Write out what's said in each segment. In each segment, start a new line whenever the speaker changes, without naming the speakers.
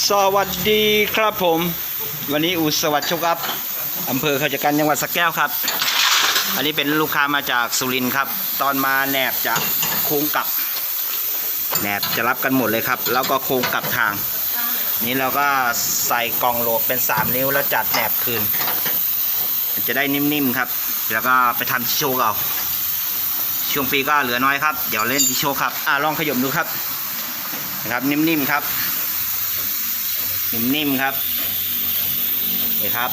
สวัสดีครับผม วันนี้อุสวัสดิ์ชคอัพอำเภอเขาจักันจังหวัดสระแก้วครับ อันนี้เป็นลูกค้ามาจากสุรินทร์ครับ ตอนมาแหนบจะโค้งกลับแหนบจะรับกันหมดเลยครับ แล้วก็โค้งกลับทาง นี้เราก็ใส่กล่องโหลดเป็น 3 นิ้วแล้วจัดแหนบคืน จะได้นิ่มๆครับ แล้วก็ไปทำที่โชว์เอาช่วงฟรีก็เหลือน้อยครับ เดี๋ยวเล่นที่โชว์ครับอ่าลองขยมดูครับนะครับนิ่มๆครับ นิ่มๆครับนี่ครับ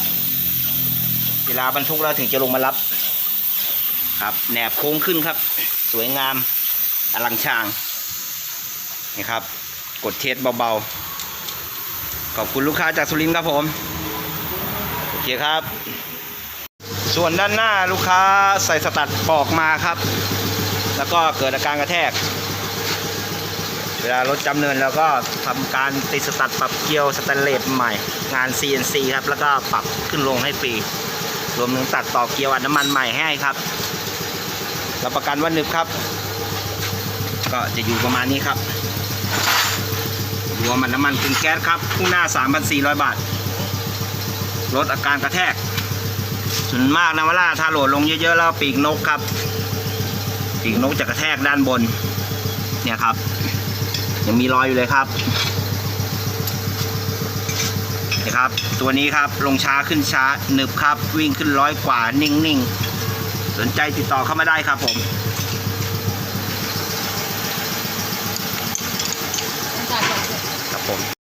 เวลาบรรทุกเราถึงจะลงมารับ ครับแหนบโค้งขึ้นครับ สวยงามอลังชางนี่ครับ กดเทสเบาๆ ขอบคุณลูกค้าจากสุรินทร์ครับผม โอเคครับ ส่วนด้านหน้าลูกค้าใส่สตัดปอกมาครับ แล้วก็เกิดอาการกระแทก เวลารถจำเนินแล้วก็ทำการติดสตัดปรับเกียวสแตนเลสใหม่ งาน CNC ครับ แล้วก็ปรับขึ้นลงให้ฟรี รวมถึงตัดต่อเกียวอัดน้ำมันใหม่ให้ครับรับประกันว่านึบครับ ก็จะอยู่ประมาณนี้ครับ รวมมันน้ำมันกึ่งแก๊สครับคู่หน้า 3,400 บาท ลดอาการกระแทกส่วนมากนะเวลาถ้าโหลดลงเยอะๆแล้วปีกนกครับ ปีกนกจะกระแทกด้านบน เนี่ยครับ ยังมีรอยอยู่เลยครับนะครับ ตัวนี้ครับลงช้าขึ้นช้าหนึบครับ วิ่งขึ้นร้อยกว่านิ่งๆ สนใจติดต่อเข้ามาได้ครับผม